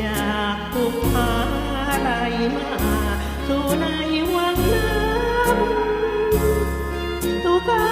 จากภูผาไหลมาสู่ในวังน้ำตุกา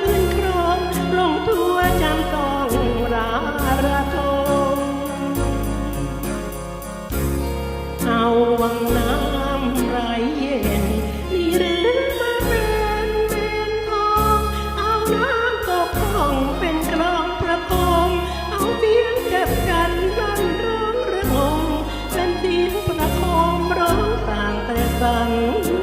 คืนครองลงทั่วจำต้องราระงเอาวังน้ำไรเย็นหรือมาเป็นเป็นทองเอาน้ำตกห้องเป็นกลองประพงเอาเพียเก็บกันบ้นร้องระงมเป็นดินประคองร้ต่างแต่ม